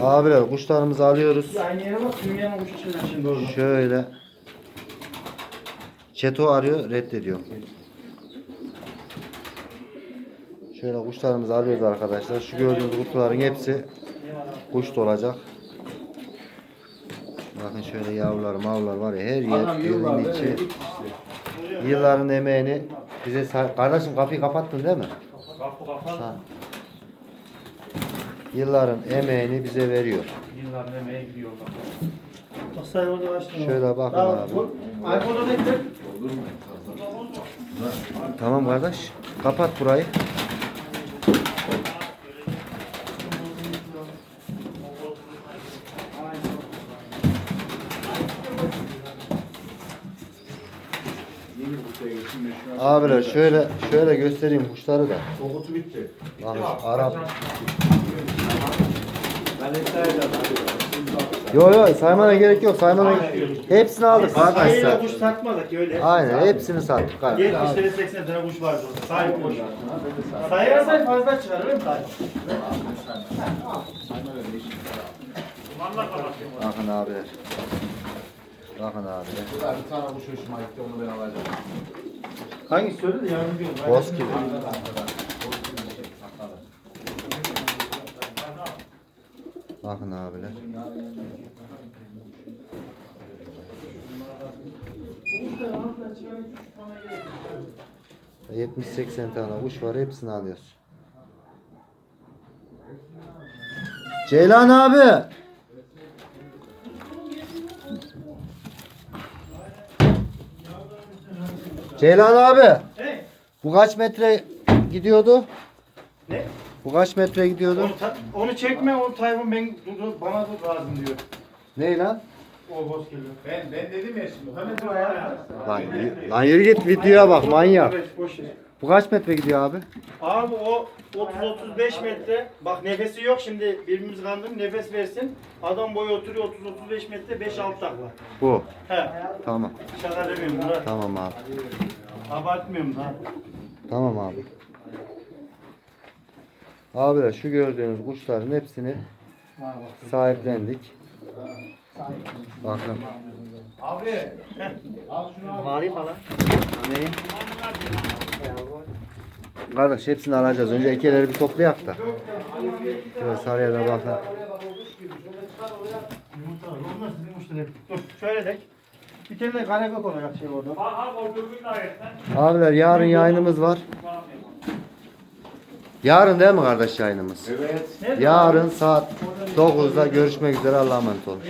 Abiler kuşlarımızı alıyoruz. Aynı yere bak. Dünyanın uçu çıkacak şimdi orada. Şöyle. Çeto arıyor, reddediyor. Şöyle kuşlarımızı alıyoruz arkadaşlar. Şu gördüğünüz kutuların hepsi kuş olacak. Bakın şöyle yavrular, mavrular var ya her yer yıllardır içi. Yılların emeğini bize kardeşim kapıyı kapattın değil mi? Kapı kapat. Yılların emeğini bize veriyor. Yılların emeğe gidiyor bak. Basay orada başlıyor. Şöyle bakın abi. bekle. Tamam kardeş. Kapat burayı. Abiler şöyle şöyle göstereyim kuşları da. O kutu bitti. Bakın Arap. Ben Yo yo saymana gerek yok. Saymana hepsini aldık arkadaşlar. kuş satmadık öyle. Aynen hepsini sattık. kardeş. 70 lira 80 tane kuş vardı orada. Sahip kuş. Sayarsan fazla çıkar öyle mi? Bakın abiler. Bakın abiler. Bir tane kuş hoşuma gitti onu ben alacağım. Hangisi söyledi yardımcı olun. Boz gibi. Bakın abiler. Ve 70-80 tane kuş var hepsini alıyoruz. Ceylan abi. Ceylan abi. Hey, Bu kaç metre gidiyordu? Ne? Bu kaç metre gidiyordu? Onu, ta- onu çekme, o Tayfun ben dur, bana dur lazım diyor. Ne lan? O boz geliyor. Ben, ben dedim ya şimdi. Hemen dur Lan, y- lan yürü git videoya bak manyak. Evet, boş ver. Bu kaç metre gidiyor abi? Abi o 30-35 metre. Bak nefesi yok şimdi birbirimizi kandırın nefes versin. Adam boyu oturuyor 30-35 metre 5-6 takla. Bu. He. Tamam. Şaka demiyorum Murat. Tamam abi. Abartmıyorum da. Tamam abi. Abiler şu gördüğünüz kuşların hepsini sahiplendik. Bakın. Abi. Al şunu al. Mari falan. Ne? Kardeş hepsini alacağız. Önce ekeleri bir toplayak da. Şöyle sarıya da bakın. Dur şöyle de. Bir tane kanepe koyacak şey orada. Abiler yarın yayınımız var. Yarın değil mi kardeş yayınımız? Evet. Yarın saat 9'da görüşmek üzere Allah'a emanet olun.